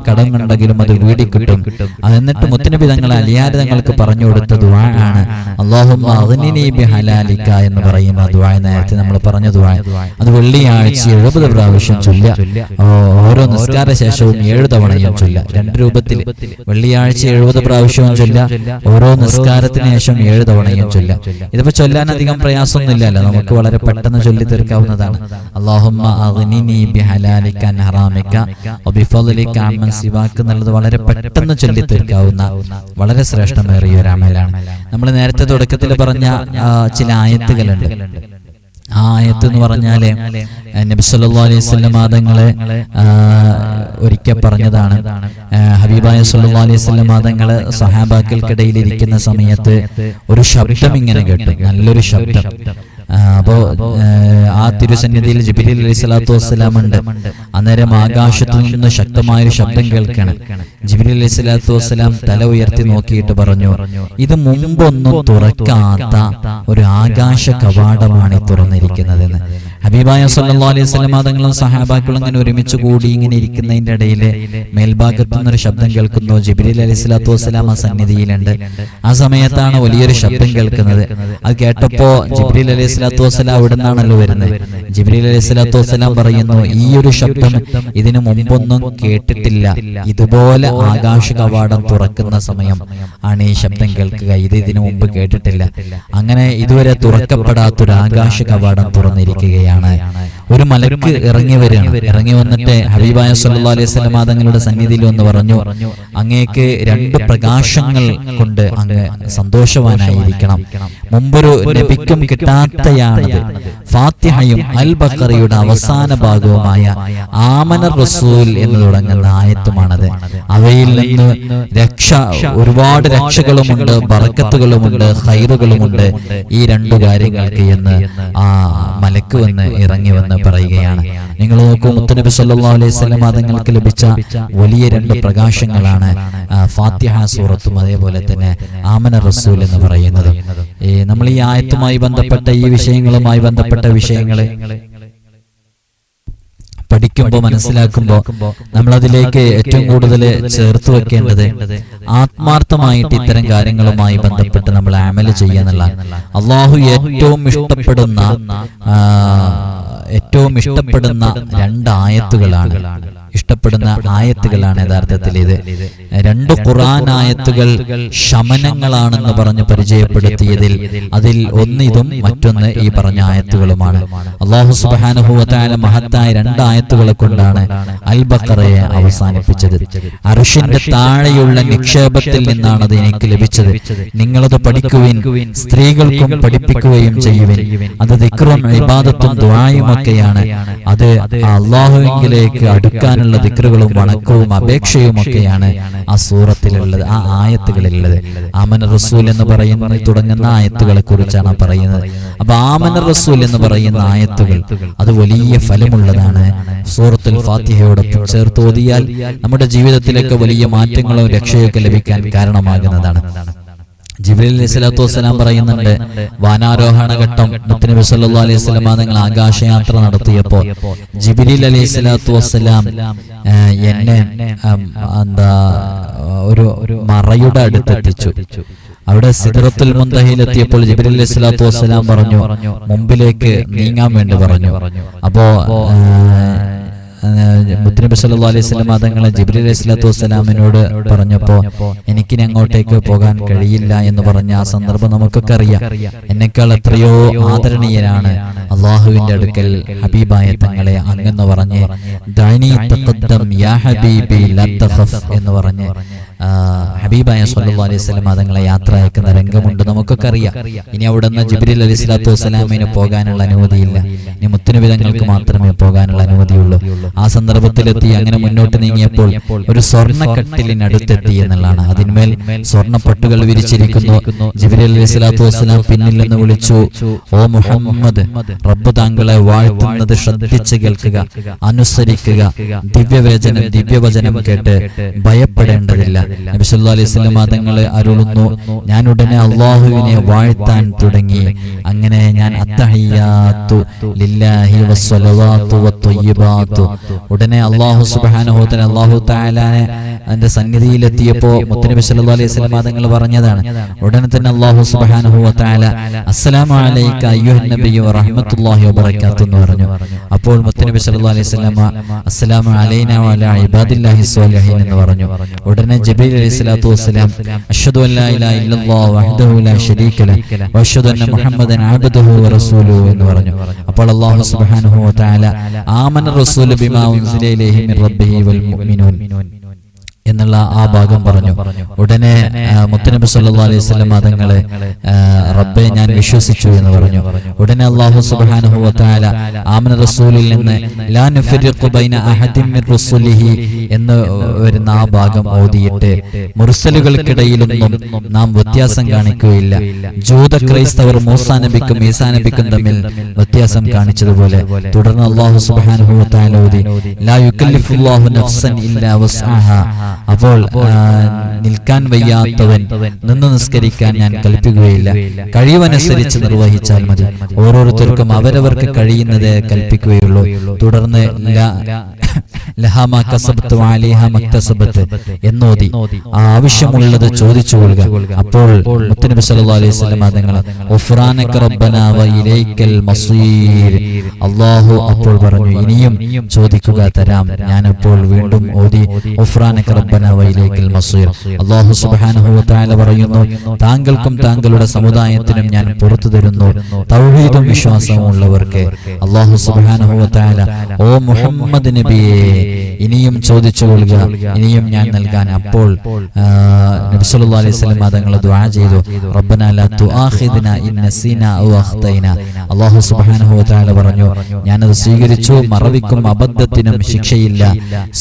കടമുണ്ടെങ്കിലും അത് വീടി കിട്ടും എന്നിട്ട് മുത്തനബി തങ്ങൾ അലിയാർ തങ്ങൾക്ക് പറഞ്ഞു കൊടുത്ത ദുവാ ആണ്. അള്ളാഹുമ്മ എന്ന് പറയും ആ ദുവായ നേരത്തെ നമ്മൾ പറഞ്ഞ ദുവായ അത് വെള്ളിയാഴ്ച എഴുപത് പ്രാവശ്യം ചൊല്ല ഓരോ നിസ്കാര ശേഷവും ഏഴ് തവണയും ചൊല്ല രണ്ട് രൂപത്തിൽ വെള്ളിയാഴ്ച എഴുപത് പ്രാവശ്യവും ചൊല്ല ഓരോ നിസ്കാരത്തിന് ശേഷം ഏഴ് തവണയും ചൊല്ല ഇതിപ്പോ ചൊല്ലാൻ അധികം പ്രയാസമൊന്നുമില്ലല്ലോ. നമുക്ക് വളരെ പെട്ടെന്ന് ചൊല്ലി തീർക്കാവുന്നതാണ് അള്ളാഹുമ്മ അഗ്നിനി എന്നുള്ളത് വളരെ പെട്ടെന്ന് ചൊല്ലി തീർക്കാവുന്ന വളരെ ശ്രേഷ്ഠമേറിയ ഒരു അമലാണ്. നമ്മൾ നേരത്തെ തുടക്കത്തിൽ പറഞ്ഞ ചില ആയത്തുകളുണ്ട്. ആ ആയത്ത് എന്ന് പറഞ്ഞാൽ നബി സല്ലല്ലാഹു അലൈഹി വസല്ലം മാതങ്ങളെ ഒരിക്കൽ പറഞ്ഞതാണ്. ഹബീബായ സല്ലല്ലാഹു അലൈഹി വസല്ലം മാതങ്ങൾ സഹാബാക്കൾക്കിടയിൽ ഇരിക്കുന്ന സമയത്ത് ഒരു ശബ്ദം ഇങ്ങനെ കേട്ടു. നല്ലൊരു ശബ്ദം. ആ, അപ്പോ ആ, തിരുസന്നിധിയിൽ ജിബിലി അലൈഹി സ്വലാത്തു വസ്സലാം ഉണ്ട് അന്നേരം ആകാശത്തു നിന്ന് ശക്തമായൊരു ശബ്ദം കേൾക്കണം. ജിബിലി അലൈഹി സ്വലാത്തു വസ്സലാം തല ഉയർത്തി നോക്കിയിട്ട് പറഞ്ഞു ഇത് മുമ്പൊന്നും തുറക്കാത്ത ഒരു ആകാശ കവാടമാണ് തുറന്നിരിക്കുന്നതെന്ന് ഹബീബായ സല്ലല്ലാഹു അലൈഹി വസല്ലം തങ്ങളും സഹാബാക്കളും ഇങ്ങനെ ഒരുമിച്ച് കൂടി ഇങ്ങനെ ഇരിക്കുന്നതിന്റെ ഇടയിൽ മേൽഭാഗത്തു നിന്നൊരു ശബ്ദം കേൾക്കുന്നു. ജിബ്രീൽ അലൈഹി സ്വലാത്തു വസ്സലാം ആ സന്നിധിയിലുണ്ട്. ആ സമയത്താണ് വലിയൊരു ശബ്ദം കേൾക്കുന്നത്. അത് കേട്ടപ്പോ ജിബ്രീൽ അലൈഹി സ്വലാത്തു വസ്സലാം അവിടെ നിന്നാണല്ലോ വരുന്നത്. ജിബ്രീൽ അലൈഹി സ്വലാത്തു വസ്സലാം പറയുന്നു ഈ ഒരു ശബ്ദം ഇതിനു മുമ്പൊന്നും കേട്ടിട്ടില്ല. ഇതുപോലെ ആകാശ കവാടം തുറക്കുന്ന സമയം ആണ് ഈ ശബ്ദം കേൾക്കുക. ഇത് ഇതിനു മുമ്പ് കേട്ടിട്ടില്ല. അങ്ങനെ ഇതുവരെ തുറക്കപ്പെടാത്തൊരു ആകാശ കവാടം തുറന്നിരിക്കുകയാണ്. ഒരു മലക്ക് ഇറങ്ങി വരികയാണ് ഇറങ്ങി വന്നിട്ട് ഹബീബായ സല്ലു അലൈഹി വസല്ലം തങ്ങളുടെ സന്നിധിയിൽ ഒന്ന് പറഞ്ഞു അങ്ങേക്ക് രണ്ട് പ്രകാശങ്ങൾ കൊണ്ട് അങ്ങ് സന്തോഷവാനായിരിക്കണം. മുമ്പൊരു നബിക്കും കിട്ടാത്തയാണത്. ഫാത്തിഹയും അൽ ബക്കറയുടെ അവസാന ഭാഗവുമായ ആമന റസൂൽ എന്ന് തുടങ്ങുന്ന ആയത്തുമാണത്. അവയിൽ നിന്ന് രക്ഷ ഒരുപാട് രക്ഷകളുമുണ്ട് ബറക്കത്തുകളുമുണ്ട് ഹൈറുകളുമുണ്ട് ഈ രണ്ടു കാര്യങ്ങൾക്ക് എന്ന് ആ മലക്ക് വന്ന് ഇറങ്ങി വന്ന് പറയുകയാണ്. നിങ്ങൾ നോക്കൂ മുത്തനബി സല്ലാ അലൈഹി തങ്ങൾക്ക് ലഭിച്ച വലിയ രണ്ട് പ്രകാശങ്ങളാണ് ഫാത്തിഹ സൂറത്തും അതേപോലെ തന്നെ ആമന റസൂൽ എന്ന് പറയുന്നത്. ഈ നമ്മൾ ഈ ആയത്തുമായി ബന്ധപ്പെട്ട ഈ വിഷയങ്ങളുമായി ബന്ധപ്പെട്ട വിഷയങ്ങളെ പഠിക്കുമ്പോൾ മനസ്സിലാക്കുമ്പോൾ നമ്മൾ അതിലേക്ക് ഏറ്റവും കൂടുതൽ ചേർത്ത് വെക്കേണ്ടത് ആത്മാർത്ഥമായിട്ട് ഇത്തരം കാര്യങ്ങളുമായി ബന്ധപ്പെട്ട് നമ്മൾ ആമൽ ചെയ്യാന്നുള്ള അള്ളാഹു ഏറ്റവും ഇഷ്ടപ്പെടുന്ന ഏറ്റവും ഇഷ്ടപ്പെടുന്ന രണ്ട് ആയത്തുകളാണ്. ഇഷ്ടപ്പെടുന്ന ആയത്തുകളാണ് യഥാർത്ഥത്തിൽ ഇത്. രണ്ട് ഖുർആൻ ആയത്തുകൾ ശമനങ്ങളാണെന്ന് പറഞ്ഞ് പരിചയപ്പെടുത്തിയതിൽ അതിൽ ഒന്ന് ഇതും മറ്റൊന്ന് ഈ പറഞ്ഞ ആയത്തുകളുമാണ്. അള്ളാഹു സുബാനുഭവത്തായ മഹത്തായ രണ്ട് ആയത്തുകളെ കൊണ്ടാണ് അൽ ബക്കറയെ അവസാനിപ്പിച്ചത്. അറുഷിന്റെ താഴെയുള്ള നിക്ഷേപത്തിൽ നിന്നാണ് അത് എനിക്ക് ലഭിച്ചത്. നിങ്ങളത് പഠിക്കുവിൻ. സ്ത്രീകൾക്കും പഠിപ്പിക്കുകയും ചെയ്യുവിൻ. അത് ദിക്റും ഇബാദത്തും ഒക്കെയാണ്. അത് അള്ളാഹുവിലേക്ക് അടുക്കാനുള്ള ദിക്റുകളും വണക്കവും അപേക്ഷയും ഒക്കെയാണ് ആ സൂറത്തിലുള്ളത് ആ ആയത്തുകളിലുള്ളത്. ആമന റസൂൽ എന്ന് പറയുന്ന തുടങ്ങുന്ന ആയത്തുകളെ കുറിച്ചാണ് പറയുന്നത്. അപ്പൊ ആമന റസൂൽ എന്ന് പറയുന്ന ആയത്തുകൾ അത് വലിയ ഫലമുള്ളതാണ്. സൂറത്തുൽ ഫാത്തിഹയോടൊപ്പം ചേർത്ത് ഓതിയാൽ നമ്മുടെ ജീവിതത്തിലൊക്കെ വലിയ മാറ്റങ്ങളും രക്ഷയൊക്കെ ലഭിക്കാൻ കാരണമാകുന്നതാണ്. ജിബ്രീൽ പറയുന്നുണ്ട് വാനാരോഹണ ഘട്ടം മുത്തനബി അലൈഹി നിങ്ങൾ ആകാശയാത്ര നടത്തിയപ്പോൾ ജിബ്രീൽ അലൈഹി സ്വലാത്തു വസ്സലാം എന്നെ എന്താ ഒരു മറയുടെ അടുത്തെത്തിച്ചു. അവിടെ സിദ്റത്തുൽ മുന്തഹയിലെത്തിയപ്പോൾ ജിബ്രീൽ അലൈഹി സ്വലാത്തു വസ്സലാം പറഞ്ഞു മുമ്പിലേക്ക് നീങ്ങാൻ വേണ്ടി പറഞ്ഞു. അപ്പോ മുത്തനബി സല്ലല്ലാഹു അലൈഹി തങ്ങളെ ജിബ്രീൽ അലൈഹി വസ്സലാമിനോട് പറഞ്ഞപ്പോ എനിക്കിനി അങ്ങോട്ടേക്ക് പോകാൻ കഴിയില്ല എന്ന് പറഞ്ഞ ആ സന്ദർഭം നമുക്കൊക്കെ അറിയാം. എന്നെക്കാൾ എത്രയോ ആദരണീയനാണ് അള്ളാഹുവിന്റെ അടുക്കൽ ഹബീബായ തങ്ങളെ അങ്ങെന്ന് പറഞ്ഞ് യാ ഹബീബി എന്ന് പറഞ്ഞ് ഹബീബായ സല്ലു അലൈഹി സ്വലം തങ്ങളെ യാത്ര അയക്കുന്ന രംഗമുണ്ട് നമുക്കൊക്കെ അറിയാം. ഇനി അവിടെ നിന്ന് ജിബ്രീൽ അലൈഹി സ്വലാത്തു വസ്സലാമിന് പോകാനുള്ള അനുമതിയില്ല. ഇനി മുത്തുനിബിതങ്ങൾക്ക് മാത്രമേ പോകാനുള്ള അനുമതിയുള്ളൂ. ആ സന്ദർഭത്തിലെത്തി അങ്ങനെ മുന്നോട്ട് നീങ്ങിയപ്പോൾ ഒരു സ്വർണക്കട്ടിലിനടുത്തെത്തി എന്നുള്ളതാണ്. അതിന്മേൽ സ്വർണപ്പട്ടുകൾ വിരിച്ചിരിക്കുന്നു. ജിബ്രീൽ അലൈഹി സ്വലാത്തു വസ്സലാം പിന്നിൽ നിന്ന് വിളിച്ചു ഓ മുഹമ്മദ് റബ്ബ് താങ്കളെ വാഴ്ത്തുന്നത് ശ്രദ്ധിച്ച് കേൾക്കുക അനുസരിക്കുക. ദിവ്യവേചനം ദിവ്യവചനം കേട്ട് ഭയപ്പെടേണ്ടതില്ല. നബി സല്ലല്ലാഹു അലൈഹി തങ്ങളെ അരുളുന്നു ഞാൻ ഉടനെ അള്ളാഹുവിനെ വാഴ്ത്താൻ തുടങ്ങി. അങ്ങനെ ഞാൻ വസ്സലവാത്തു വത്വയ്യിബാത്തു അള്ളാഹു സുബ്ഹാനഹു തആല അള്ളാഹു തആലാനെ അതിന്റെ സന്നിധിയിലെത്തിയപ്പോ മുത്തനബി സല്ലു അലൈഹി വസല്ലം തങ്ങൾ പറഞ്ഞതാണ്. ഉടനെ തന്നെ അള്ളാഹു സുബ്ഹാനഹു തആല അസ്സലാമു അലൈക അയ്യുഹൻ നബിയ്യു വറഹ്മത്തുള്ളാഹി എന്ന് പറഞ്ഞു. അപ്പോൾ മുത്തനബി സല്ലു അലൈഹി വസല്ലം അസ്സലാമു അലൈനാ വഅലാ ഇബാദില്ലാഹി സ്വാലിഹീൻ എന്ന് പറഞ്ഞു. ഉടനെ ജബീൽ അലൈഹി സ്വലാത്തു വസ്സലാം അഷ്ഹദു അല്ലാ ഇലാഹ ഇല്ലല്ലാഹു വഹ്ദഹു ലാ ശരീക ലഹു വഅഷ്ഹദു അന്ന മുഹമ്മദൻ അബ്ദുഹു വറസൂലുഹു എന്ന് പറഞ്ഞു. അപ്പോൾ അല്ലാഹു സുബ്ഹാനഹു വ തആല ആമന റസൂലു ബിമാ ഉൻസില ഇലൈഹി മിർ റബ്ബിഹി വൽ മുഅ്മിനൂൻ എന്നുള്ള ആ ഭാഗം പറഞ്ഞു. ഉടനെ മുത്തനബി സല്ലാ അലൈഹി സ്വലം തങ്ങളെ ആ, റബ്ബെ ഞാൻ വിശ്വസിച്ചു എന്ന് പറഞ്ഞു. ഉടനെ അള്ളാഹു തആല ആമന റസൂലിൽ നിന്ന് ലാ റുസുലിഹി എന്ന് വരുന്ന ആ ഭാഗം ഓതിയിട്ട് മുർസലുകൾക്കിടയിലൊന്നും നാം വ്യത്യാസം കാണിക്കുകയില്ല. ജൂത ക്രൈസ്തവർ മൂസാ നബിക്കും ഈസാ നബിക്കും തമ്മിൽ വ്യത്യാസം കാണിച്ചതുപോലെ തുടർന്ന് അള്ളാഹു തആല ഓതി ലാ നഫ്സൻ ഇല്ലാ അപ്പോൾ നിൽക്കാൻ വയ്യാത്തവൻ നിന്ന് നിസ്കരിക്കാൻ ഞാൻ കൽപ്പിക്കുകയില്ല. കഴിവനുസരിച്ച് നിർവഹിച്ചാൽ മതി. ഓരോരുത്തർക്കും അവരവർക്ക് കഴിയുന്നത് കൽപ്പിക്കുകയുള്ളൂ. തുടർന്ന് ലാ- കസബത്ത് വഅലൈഹാ മക്തസബത്ത് എന്നോതി. ആ ആവശ്യമുള്ളത് ചോദിച്ചു കൊള്ളുക അപ്പോൾ മുത്തനബി സല്ലല്ലാഹു അലൈഹി വസല്ലം തങ്ങൾ ഉഫ്രാനക റബ്ബനാ വ ഇലൈക്കൽ മസീർ. അല്ലാഹു അപ്പോൾ പറഞ്ഞു ഇനിയും ചോദിക്കുക തരാം. ഞാൻ അപ്പോൾ വീണ്ടും ഓതി ഉഫ്രാനക റബ്ബനാ വ ഇലൈക്കൽ മസീർ. അല്ലാഹു സുബ്ഹാനഹു വ തആല പറയുന്നു താങ്കൾക്കും താങ്കളുടെ സമുദായത്തിനും ഞാൻ പുറത്തു തരുന്നു. തൗഹീദും വിശ്വാസവും ഉള്ളവർക്ക് അല്ലാഹു സുബ്ഹാനഹു വ തആല ഓ മുഹമ്മദ് നബിയെ ഇനിയും ചോദിച്ചു കൊള്ളുക ഇനിയും ഞാൻ നൽകാൻ അപ്പോൾ അലൈഹി വസല്ലം തങ്ങൾ ദുആ ചെയ്തു. റബ്ബന ലാ തുആഖിദ്ന ഇൻ നസീന ഔ അഖ്തൈന. അല്ലാഹു സുബ്ഹാനഹു വ തആല പറഞ്ഞു ഞാനത് സ്വീകരിച്ചു മറവിക്കും അബദ്ധത്തിനും ശിക്ഷയില്ല.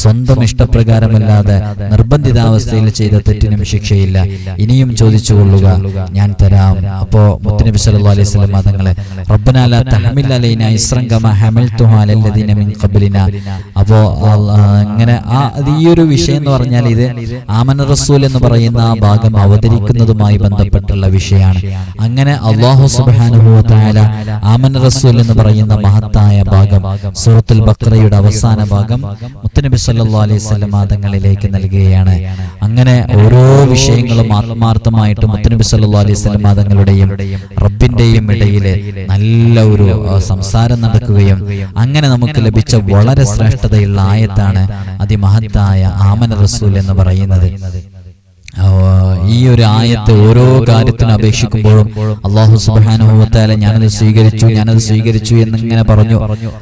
സ്വന്തം ഇഷ്ടപ്രകാരമല്ലാതെ നിർബന്ധിതാവസ്ഥയിൽ ചെയ്ത തെറ്റിനും ശിക്ഷയില്ല. ഇനിയും ചോദിച്ചു കൊള്ളുക ഞാൻ തരാം. അപ്പോ മുത്തനബി സല്ലല്ലാഹു അലൈഹി വസല്ലം തങ്ങളെ റബ്ബന ലാ തഹ്മിൽ അലൈന ഇസ്റൻ കമാ ഹമൽതുഹു അലല്ലദീന മിൻ ഖബ്ലിന. അപ്പോ ഇങ്ങനെ ആ ഈ ഒരു വിഷയം എന്ന് പറഞ്ഞാൽ ഇത് ആമന റസൂൽ എന്ന് പറയുന്ന ആ ഭാഗം അവതരിക്കുന്നതുമായി ബന്ധപ്പെട്ടുള്ള വിഷയമാണ്. അങ്ങനെ അള്ളാഹു സുബാനുഭവത്തായ ആമന റസൂൽ എന്ന് പറയുന്ന മഹത്തായ ഭാഗം സൂറത്തുൽ ബക്രയുടെ അവസാന ഭാഗം മുത്തനബി സല്ലാ അലൈഹി വസല്ലം തങ്ങളിലേക്ക് നൽകുകയാണ്. അങ്ങനെ ഓരോ വിഷയങ്ങളും ആത്മാർത്ഥമായിട്ട് മുത്തനബി സല്ലാ അലൈഹി വസല്ലം തങ്ങളുടെയും റബ്ബിന്റെയും ഇടയിൽ നല്ല ഒരു സംസാരം നടക്കുകയും അങ്ങനെ നമുക്ക് ലഭിച്ച വളരെ ശ്രേഷ്ഠതയുള്ള ആയത്താണ് അതിമഹത്തായ ആമന റസൂൽ എന്ന് പറയുന്നത്. ഈ ഒരു ആയത്ത് ഓരോ കാര്യത്തിനും അപേക്ഷിക്കുമ്പോഴും അള്ളാഹു സുബാനുഭവത്താല ഞാനത് സ്വീകരിച്ചു ഞാനത് സ്വീകരിച്ചു എന്നിങ്ങനെ പറഞ്ഞു.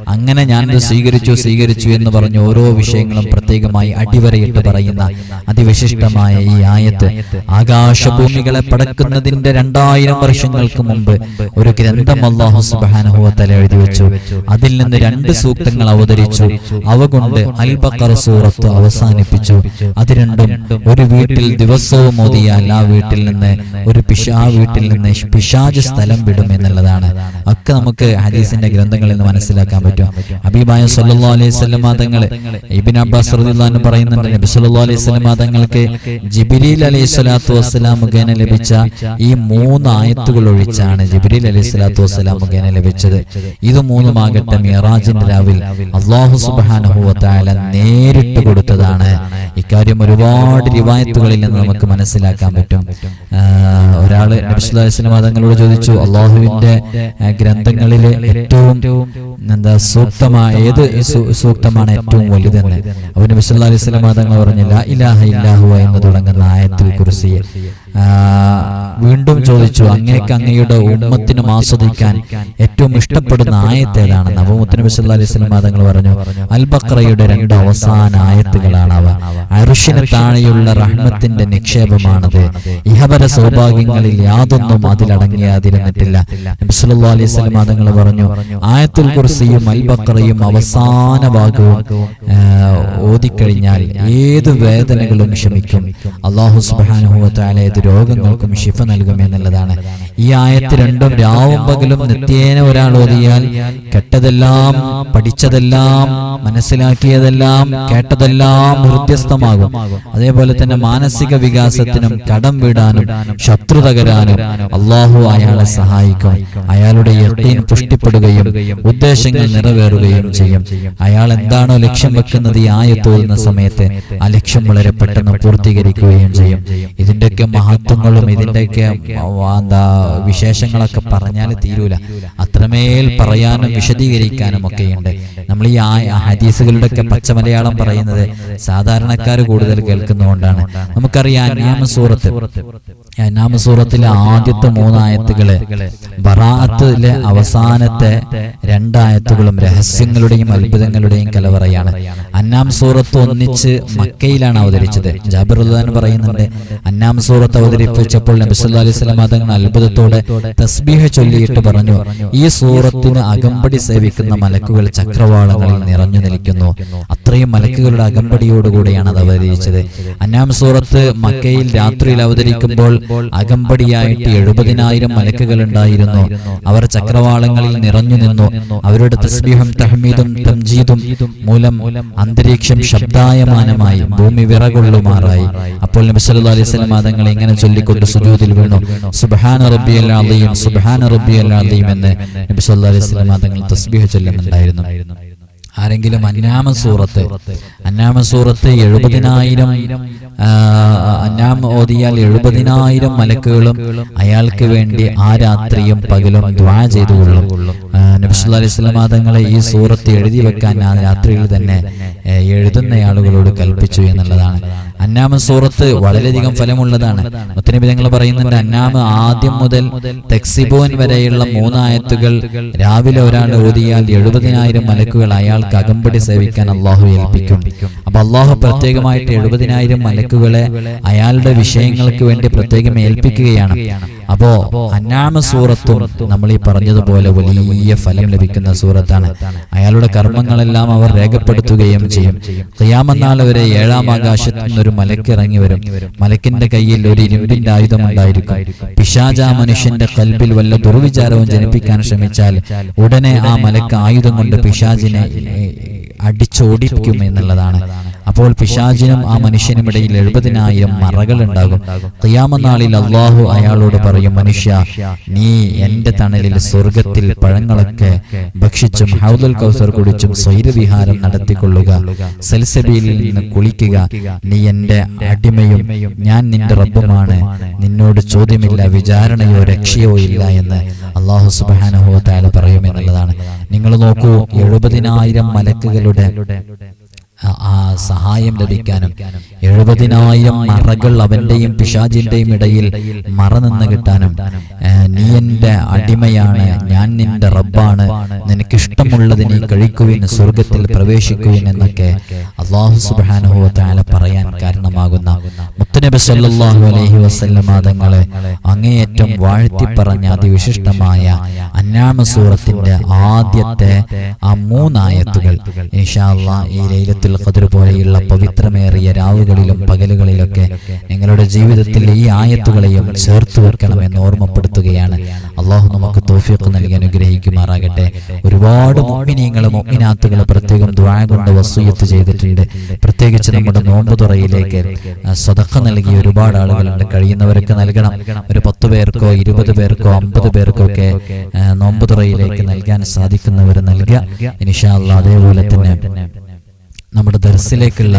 അങ്ങനെ ഞാനത് സ്വീകരിച്ചു സ്വീകരിച്ചു എന്ന് പറഞ്ഞു ഓരോ വിഷയങ്ങളും പ്രത്യേകമായി അടിവരയിട്ട് പറയുന്ന അതിവിശിഷ്ടമായ ഈ ആയത്ത് ആകാശഭൂമികളെ പടക്കുന്നതിന്റെ രണ്ടായിരം വർഷങ്ങൾക്ക് മുമ്പ് ഒരു ഗ്രന്ഥം അള്ളാഹു സുബാനുഭവത്താല എഴുതി വെച്ചു. അതിൽ നിന്ന് രണ്ട് സൂക്തങ്ങൾ അവതരിച്ചു. അവ കൊണ്ട് അൽ ബക്കർ സൂറത്ത് അവസാനിപ്പിച്ചു. അത് രണ്ടും ഒരു വീട്ടിൽ ദിവസവും ഓതിയാൽ ആ വീട്ടിൽ നിന്ന് ഒരു പിശാ വീട്ടിൽ നിന്ന് പിശാജ് സ്ഥലം വിടും എന്നുള്ളതാണ്. ഒക്കെ നമുക്ക് ഹദീസിന്റെ ഗ്രന്ഥങ്ങളിൽ നിന്ന് മനസ്സിലാക്കാൻ പറ്റും. അബീബായ സല്ലാ അലൈഹി തങ്ങൾ ഇബ്ൻ അബ്ബാസ് അൻഹു പറയുന്നുണ്ട് നബി സല്ലല്ലാഹു അലൈഹി വസല്ലം തങ്ങൾക്ക് ജിബ്രീൽ അലൈഹി സ്വലാത്തു വസ്സലാം മുഖേന ലഭിച്ച ഈ മൂന്ന് ആയത്തുകൾ ഒഴിച്ചാണ് ജിബിരിൽ അലൈഹി സ്വലാത്തു വസ്സലാം മുഖേന ലഭിച്ചത്. ഇത് മൂന്നുമാകട്ടെ മിറാജിന്റെ രാവിൽ അള്ളാഹു സുബ്ഹാനഹു വ നേരിട്ട് കൊടുത്തതാണ്. ഇക്കാര്യം ഒരുപാട് റിവായത്തുകളിൽ നിന്ന് നമുക്ക് മനസ്സിലാക്കാൻ പറ്റും. ആ, ഒരാൾ നബിസ്ലാസിന് മതങ്ങളോട് ചോദിച്ചു അള്ളാഹുവിന്റെ ഗ്രന്ഥങ്ങളിലെ ഏറ്റവും എന്താ സൂക്തമായ ഏത് സൂക്തമാണ് ഏറ്റവും വലുതെന്ന്? അവന് നബിസ്വല്ലാ അലൈഹി സ്വലം തങ്ങൾ പറഞ്ഞില്ല ഇലാഹ ഇല്ലാഹുവ എന്ന് തുടങ്ങുന്ന ആയത്തിൽ കുറിച്ച് വീണ്ടും ചോദിച്ചു അങ്ങേക്ക് അങ്ങയുടെ ഉമ്മത്തിനും ആസ്വദിക്കാൻ ഏറ്റവും ഇഷ്ടപ്പെടുന്ന ആയത്ത് ഏതാണ്? നവമുത്ത് നബി സല്ലല്ലാഹു അലൈഹി വസല്ലം തങ്ങൾ പറഞ്ഞു അൽ ബഖറയുടെ രണ്ട് അവസാന ആയത്തുകളാണ് അവ. അറുഷിന് താഴെയുള്ള റഹ്മത്തിന്റെ നിക്ഷേപമാണത്. ഇഹപര സൗഭാഗ്യങ്ങളിൽ യാതൊന്നും അതിലടങ്ങിയാതിരുന്നിട്ടില്ല. നബി സല്ലല്ലാഹു അലൈഹി വസല്ലം തങ്ങൾ പറഞ്ഞു ആയത്തുൽ കുർസിയും അൽബക്കറയും അവസാന ഭാഗവും ഓതിക്കഴിഞ്ഞാൽ ഏത് വേദനകളും ക്ഷമിക്കും. അള്ളാഹു തആല ഏത് രോഗങ്ങൾക്കും ശിഫ നൽകും എന്നുള്ളതാണ്. ഈ ആയത്ത് രണ്ടും രാവും പകലും നിത്യേന ഒരാൾ ഓതിയാൽ കെട്ടതെല്ലാം പഠിച്ചതെല്ലാം മനസ്സിലാക്കിയതെല്ലാം കേട്ടതെല്ലാം ഹൃദ്യസ്ഥമാകും. അതേപോലെ തന്നെ മാനസിക വികാസത്തിനും കടം വിടാനും ശത്രു തകരാനും അള്ളാഹു അയാളെ സഹായിക്കും. അയാളുടെ യത്തീൻ പുഷ്ടിപ്പെടുകയും ഉദ്ദേശങ്ങൾ നിറവേറുകയും ചെയ്യും. അയാൾ എന്താണോ ലക്ഷ്യം വെക്കുന്നത് ഈ ആയത്തോതുന്ന സമയത്ത് ആ ലക്ഷ്യം വളരെ പെട്ടെന്ന് പൂർത്തീകരിക്കുകയും ചെയ്യും. ഇതിന്റെയൊക്കെ മഹത്വങ്ങളും ഇതിന്റെയൊക്കെ ആ, എന്താ വിശേഷങ്ങളൊക്കെ പറഞ്ഞാൽ തീരൂല. അത്രമേൽ പറയാനും വിശദീകരിക്കാനും ഒക്കെയുണ്ട്. നമ്മൾ ഈ ആ- ഹദീസുകളുടെ ഒക്കെ പച്ച മലയാളം പറയുന്നത് സാധാരണക്കാർ കൂടുതൽ കേൾക്കുന്നതുകൊണ്ടാണ്. നമുക്കറിയാം അനാമ സൂറത്ത് അന്നാമ സൂറത്തിലെ ആദ്യത്തെ മൂന്നായത്തുകൾ ബറാത്തിലെ അവസാനത്തെ രണ്ടായത്തുകളും രഹസ്യങ്ങളുടെയും അത്ഭുതങ്ങളുടെയും കലവറയാണ്. അന്നാം സൂറത്ത് ഒന്നിച്ച് മക്കയിലാണ് അവതരിച്ചത്. ജാബിറുദ്ദാൻ പറയുന്നുണ്ട് അന്നാം സൂറത്ത് അവതരിപ്പിച്ചപ്പോൾ നബി സല്ലല്ലാഹു അലൈഹി സ്വലാം തങ്ങൾ അത്ഭുതത്തോടെ തസ്ബീഹ ചൊല്ലിയിട്ട് പറഞ്ഞു. ഈ സൂറത്തിന് അകമ്പടി സേവിക്കുന്ന മലക്കുകൾ ചക്രവാളങ്ങളിൽ നിറഞ്ഞു നിൽക്കുന്നു. അത്രയും മലക്കുകളുടെ അകമ്പടിയോടുകൂടിയാണ് അത് അവതരിച്ചത്. അന്നാം സൂറത്ത് മക്കയിൽ രാത്രിയിൽ അവതരിക്കുമ്പോൾ അകമ്പടിയായിട്ട് എഴുപതിനായിരം മലക്കുകൾ ഉണ്ടായിരുന്നു. അവർ ചക്രവാളങ്ങളിൽ നിറഞ്ഞു നിന്നു. അവരുടെ തസ്ബീഹും തഹ്മീദും തംജീദും മൂലം അന്തരീക്ഷം ശബ്ദായമാനമായി ഭൂമി വിറകൊള്ളുമാറായി. അപ്പോൾ നബി അലൈഹി തങ്ങൾ ഇങ്ങനെ ചൊല്ലിക്കൊണ്ട് സുജൂദിൽ വീണു. സുബ്ഹാന റബ്ബിയൽ അലീം സുബ്ഹാന റബ്ബിയൽ അലീം എന്ന് നബി സല്ലല്ലാഹു അലൈഹി തങ്ങൾ തസ്ബീഹ് ചൊല്ലുന്നുണ്ടായിരുന്നു. ആരെങ്കിലും അന്നാമ സൂറത്ത് അന്നാമ സൂറത്ത് എഴുപതിനായിരം അന്നാം ഓതിയാൽ എഴുപതിനായിരം മലക്കുകളും അയാൾക്ക് വേണ്ടി ആ രാത്രിയും പകലും ദ്വാ ചെയ്തുകൊള്ളും. ആ, നബി സല്ലല്ലാഹു അലൈഹി വസല്ലം തങ്ങളെ ഈ സൂറത്ത് എഴുതി വെക്കാൻ ആ രാത്രിയിൽ തന്നെ എഴുതുന്ന ആളുകളോട് കൽപ്പിച്ചു എന്നുള്ളതാണ്. അന്നാമ സൂറത്ത് വളരെയധികം ഫലമുള്ളതാണ്. ഒത്തിരി തങ്ങൾ പറയുന്നുണ്ട് അന്നാമ ആദ്യം മുതൽ തെക്സിബോൻ വരെയുള്ള മൂന്നായത്തുകൾ രാവിലെ ഒരാൾ ഓതിയാൽ എഴുപതിനായിരം മലക്കുകൾ അയാൾക്ക് അകമ്പടി സേവിക്കാൻ അള്ളാഹു ഏൽപ്പിക്കും. അപ്പൊ അള്ളാഹു പ്രത്യേകമായിട്ട് എഴുപതിനായിരം മലക്കുകളെ അയാളുടെ വിഷയങ്ങൾക്ക് വേണ്ടി പ്രത്യേകം ഏൽപ്പിക്കുകയാണ്. അപ്പോ അന്നാമ സൂറത്തും നമ്മൾ ഈ പറഞ്ഞതുപോലെ വലിയ ഫലം ലഭിക്കുന്ന സൂറത്താണ്. അയാളുടെ കർമ്മങ്ങളെല്ലാം അവർ രേഖപ്പെടുത്തുകയും ചെയ്യും. ക്രിയാമെന്നാൽ വരെ ഏഴാം ആകാശത്തു നിന്നൊരു മലക്ക് ഇറങ്ങി വരും. മലക്കിന്റെ കയ്യിൽ ഒരു ഇരുമ്പിന്റെ ആയുധം ഉണ്ടായിരിക്കും. പിശാച ആ മനുഷ്യന്റെ കൽബിൽ വല്ല ദുർവിചാരവും ജനിപ്പിക്കാൻ ശ്രമിച്ചാൽ ഉടനെ ആ മലക്ക് ആയുധം കൊണ്ട് പിശാചിനെ ഏ, അടിച്ചോടിപ്പിക്കും എന്നുള്ളതാണ്. അപ്പോൾ പിശാചിനും ആ മനുഷ്യനുമിടയിൽ എഴുപതിനായിരം മറകൾ ഉണ്ടാകും. ഖിയാമനാളിൽ അള്ളാഹു അയാളോട് പറയും മനുഷ്യ നീ എന്റെ തണലിൽ സ്വർഗത്തിൽ പഴങ്ങളൊക്കെ ഭക്ഷിച്ചും ഹൗദൽ കൗസർ കുടിച്ചും സ്വൈരവിഹാരം നടത്തിക്കൊള്ളുക. സൽസബിയിൽ നിന്ന് കുളിക്കുക. നീ എന്റെ അടിമയും ഞാൻ നിന്റെ റബ്ബുമാണ്. നിന്നോട് ചോദ്യമില്ല വിചാരണയോ രക്ഷയോ ഇല്ല എന്ന് അള്ളാഹു സുബാനഹോ താല പറയുമെന്നുള്ളതാണ്. നിങ്ങൾ നോക്കൂ എഴുപതിനായിരം മലക്കുകളുടെ ആ- സഹായം ലഭിക്കാനും എഴുപതിനായിരം മറകൾ അവന്റെയും പിശാചിന്റെയും ഇടയിൽ മറനിന്ന് കിട്ടാനും ഏ, നീ എന്റെ അടിമയാണ് ഞാൻ നിന്റെ റബ്ബാണ് നിനക്കിഷ്ടമുള്ളത് നീ കഴിക്കുവിൻ സ്വർഗത്തിൽ പ്രവേശിക്കുവിൻ എന്നൊക്കെ അള്ളാഹു സുബാനുഭവത്താല പറയാൻ കാരണമാകുന്ന മുത്തനബി സല്ലാഹു അലഹി വസല്ലമ തങ്ങളെ അങ്ങേയറ്റം വാഴ്ത്തി പറഞ്ഞ അതിവിശിഷ്ടമായ അന്നാമ സൂറത്തിന്റെ ആദ്യത്തെ ആ മൂന്നായത്തുകൾ. ഇൻഷാ ലൈലത്തിൽ ഈ ലൈലത്തുൽ ഖദ്ര പോലെയുള്ള പവിത്രമേറിയ രാവുകളിലും പകലുകളിലൊക്കെ നിങ്ങളുടെ ജീവിതത്തിൽ ഈ ആയത്തുകളെയും ചേർത്ത് വെക്കണമെന്ന് ഓർമ്മപ്പെടുത്തുകയാണ്. അള്ളാഹു നമുക്ക് തോഫിയൊക്കെ നൽകി അനുഗ്രഹിക്കുമാറാകട്ടെ. ഒരുപാട് മുഗ്മിനീങ്ങൾ മൊമ്മിനാത്തുകൾ പ്രത്യേകം ദ്വായ കൊണ്ട് വസൂയത്ത് ചെയ്തിട്ടുണ്ട്. പ്രത്യേകിച്ച് നമ്മുടെ നോമ്പ് തുറയിലേക്ക് സ്വതക്ക നൽകി നൽകിയ ഒരുപാട് ആളുകളുണ്ട്. കഴിയുന്നവരൊക്കെ നൽകണം. ഒരു പത്ത് പേർക്കോ ഇരുപത് പേർക്കോ അമ്പത് പേർക്കോ ഒക്കെ നോമ്പ് തുറയിലേക്ക് നൽകാൻ സാധിക്കുന്നവർ നൽകുക. അല്ലാ അതേപോലെ തന്നെ നമ്മുടെ ദർസിലേക്കുള്ള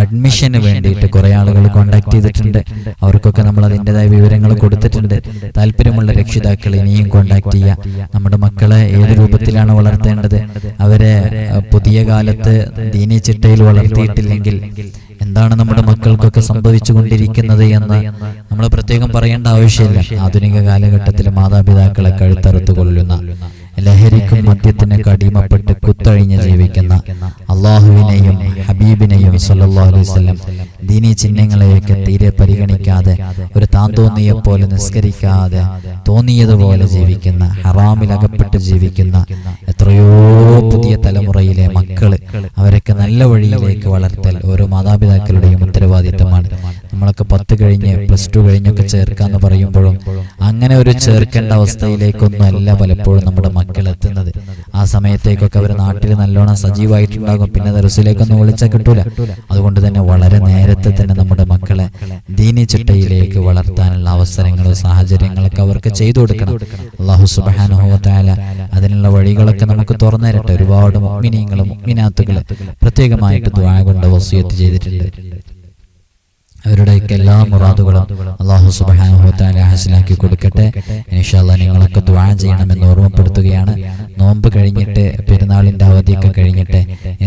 അഡ്മിഷന് വേണ്ടിയിട്ട് കുറെ ആളുകൾ കോണ്ടാക്ട് ചെയ്തിട്ടുണ്ട്. അവർക്കൊക്കെ നമ്മൾ അതിന്റെതായ വിവരങ്ങൾ കൊടുത്തിട്ടുണ്ട്. താല്പര്യമുള്ള രക്ഷിതാക്കൾ ഇനിയും കോണ്ടാക്ട് ചെയ്യുക നമ്മുടെ മക്കളെ ഏത് രൂപത്തിലാണ് വളർത്തേണ്ടത്? അവരെ പുതിയ കാലത്ത് ദീനി ചിട്ടയിൽ വളർത്തിയിട്ടില്ലെങ്കിൽ എന്താണ് നമ്മുടെ മക്കൾക്കൊക്കെ സംഭവിച്ചു കൊണ്ടിരിക്കുന്നത് എന്ന് നമ്മൾ പ്രത്യേകം പറയേണ്ട ആവശ്യമില്ല. ആധുനിക കാലഘട്ടത്തിൽ മാതാപിതാക്കളെ കഴുത്തറുത്തു കൊള്ളുന്ന ലഹരിക്കും മദ്യത്തിനൊക്കെ അടിമപ്പെട്ട് കുത്തഴിഞ്ഞ് ജീവിക്കുന്ന അള്ളാഹുവിനെയും ഹബീബിനെയും അലൈഹി വസല്ലം ദീനി ചിഹ്നങ്ങളെയൊക്കെ തീരെ പരിഗണിക്കാതെ ഒരു താൻ പോലെ നിസ്കരിക്കാതെ തോന്നിയതുപോലെ ജീവിക്കുന്ന ഹറാമിലകപ്പെട്ട് ജീവിക്കുന്ന എത്രയോ പുതിയ തലമുറയിലെ മക്കൾ അവരൊക്കെ നല്ല വഴിയിലേക്ക് വളർത്തൽ ഓരോ മാതാപിതാക്കളുടെയും ഉത്തരവാദിത്തമാണ്. നമ്മളൊക്കെ പത്ത് കഴിഞ്ഞ് പ്ലസ് ടു കഴിഞ്ഞൊക്കെ ചേർക്കാന്ന് പറയുമ്പോഴും അങ്ങനെ ഒരു ചേർക്കേണ്ട അവസ്ഥയിലേക്കൊന്നും അല്ല പലപ്പോഴും നമ്മുടെ മക്കൾ എത്തുന്നത്. ആ സമയത്തേക്കൊക്കെ അവർ നാട്ടിൽ നല്ലോണം സജീവമായിട്ടുണ്ടാകും പിന്നെ ദർസിലേക്കൊന്നും വിളിച്ചാൽ കിട്ടൂല. അതുകൊണ്ട് തന്നെ വളരെ നേരത്തെ തന്നെ നമ്മുടെ മക്കളെ ദീനി ചിട്ടയിലേക്ക് വളർത്താനുള്ള അവസരങ്ങളും സാഹചര്യങ്ങളൊക്കെ അവർക്ക് ചെയ്തു കൊടുക്കണം. അള്ളാഹു സുബാനുഭവത്തായ അതിനുള്ള വഴികളൊക്കെ നമുക്ക് തുറന്നു തരട്ടെ ഒരുപാട് മുഗ്മിനീങ്ങളും മുഗ്മിനാത്തുകൾ പ്രത്യേകമായിട്ട് ദ്വാ കൊണ്ട് വസിയത്ത് ചെയ്തിട്ടുണ്ട്. അവരുടെയൊക്കെ എല്ലാ മുറാദുകളും അള്ളാഹു സുബാനുഭവത്താല ഹാസിലാക്കി കൊടുക്കട്ടെ. ഇൻഷാല്ല നിങ്ങളൊക്കെ ദ്വാ ചെയ്യണമെന്ന് ഓർമ്മപ്പെടുത്തുകയാണ്. നോമ്പ് കഴിഞ്ഞിട്ട് പെരുന്നാളിന്റെ അവധിയൊക്കെ കഴിഞ്ഞിട്ട്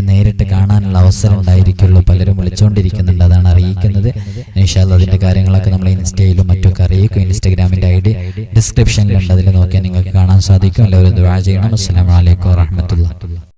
നേരിട്ട് കാണാനുള്ള അവസരം ഉണ്ടായിരിക്കുള്ളൂ. പലരും വിളിച്ചുകൊണ്ടിരിക്കുന്നുണ്ട് അതാണ് അറിയിക്കുന്നത്. ഇൻഷാല്ല അതിന്റെ കാര്യങ്ങളൊക്കെ നമ്മൾ ഇൻസ്റ്റയിലും മറ്റൊക്കെ അറിയിക്കും. ഇൻസ്റ്റഗ്രാമിന്റെ ഐ ഡി ഡിസ്ക്രിപ്ഷനിലുണ്ട്. അതിൽ നോക്കിയാൽ നിങ്ങൾക്ക് കാണാൻ സാധിക്കും. എല്ലാവരും ദ്വാ ചെയ്യണം. അസ്സാം വലൈക്കും വറഹ്മത്തുള്ളാഹി.